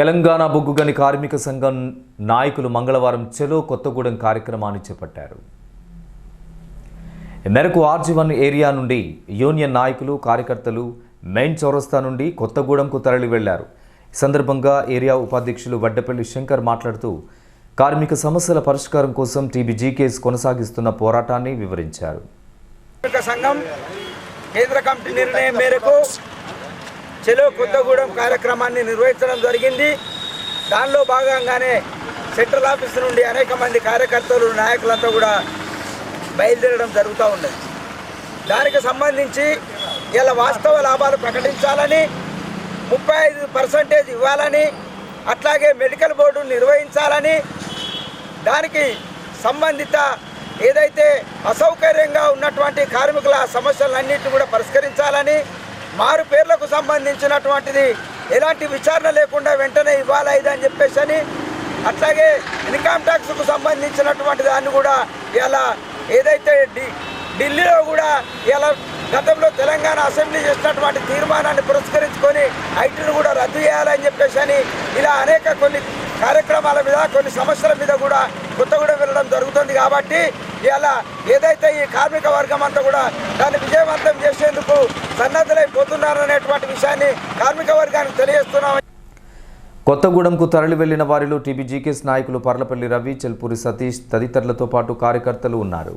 తెలంగాణ బొగ్గుగని కార్మిక సంఘం నాయకులు మంగళవారం చెలో కొత్తగూడెం కార్యక్రమాన్ని చేపట్టారు. మేరకు ఆర్జీవన్ ఏరియా నుండి యూనియన్ నాయకులు కార్యకర్తలు మెయిన్ చౌరస్తా నుండి కొత్తగూడెంకు తరలి వెళ్ళారు. ఈ సందర్భంగా ఏరియా ఉపాధ్యక్షులు వడ్డపల్లి శంకర్ మాట్లాడుతూ కార్మిక సమస్యల పరిష్కారం కోసం టీబీజీకేస్ కొనసాగిస్తున్న పోరాటాన్ని వివరించారు. సంఘం కేంద్ర కమిటీ నిర్ణయం మేరకు చెలో కొత్తగూడెం కార్యక్రమాన్ని నిర్వహించడం జరిగింది. దానిలో భాగంగానే సెంట్రల్ ఆఫీస్ నుండి అనేక మంది కార్యకర్తలు నాయకులంతా కూడా బయలుదేరడం జరుగుతూ ఉన్నది. దానికి సంబంధించి ఇలా వాస్తవ లాభాలు ప్రకటించాలని ముప్పై ఐదు పర్సెంటేజ్ ఇవ్వాలని అట్లాగే మెడికల్ బోర్డు నిర్వహించాలని దానికి సంబంధిత ఏదైతే అసౌకర్యంగా ఉన్నటువంటి కార్మికుల సమస్యలన్నింటినీ కూడా పరిష్కరించాలని మారు పేర్లకు సంబంధించినటువంటిది ఎలాంటి విచారణ లేకుండా వెంటనే ఇవ్వాలి అని చెప్పేసి అని అట్లాగే ఇన్కమ్ ట్యాక్స్కు సంబంధించినటువంటి దాన్ని కూడా ఇలా ఏదైతే ఢిల్లీలో కూడా ఇలా గతంలో తెలంగాణ అసెంబ్లీ చేసినటువంటి తీర్మానాన్ని పురస్కరించుకొని ఐటీని కూడా రద్దు చేయాలని చెప్పేసి అని ఇలా అనేక కొన్ని కార్యక్రమాల మీద కొన్ని సమస్యల మీద కూడా కొత్తగూడెం వెళ్ళడం జరుగుతుంది కాబట్టి ఇలా ఏదైతే ఈ కార్మిక వర్గం అంతా కూడా దాన్ని విజయవంతం సన్నద్ధులైపోతున్నారనేటువంటి విషయాన్ని కార్మిక వర్గానికి తెలియజేస్తున్నాం. కొత్తగూడెంకు తరలి వెళ్ళిన వారిలో టీబీజీకేస్ నాయకులు పర్లపల్లి రవి చెల్పూరి సతీష్ తదితరులతో పాటు కార్యకర్తలు ఉన్నారు.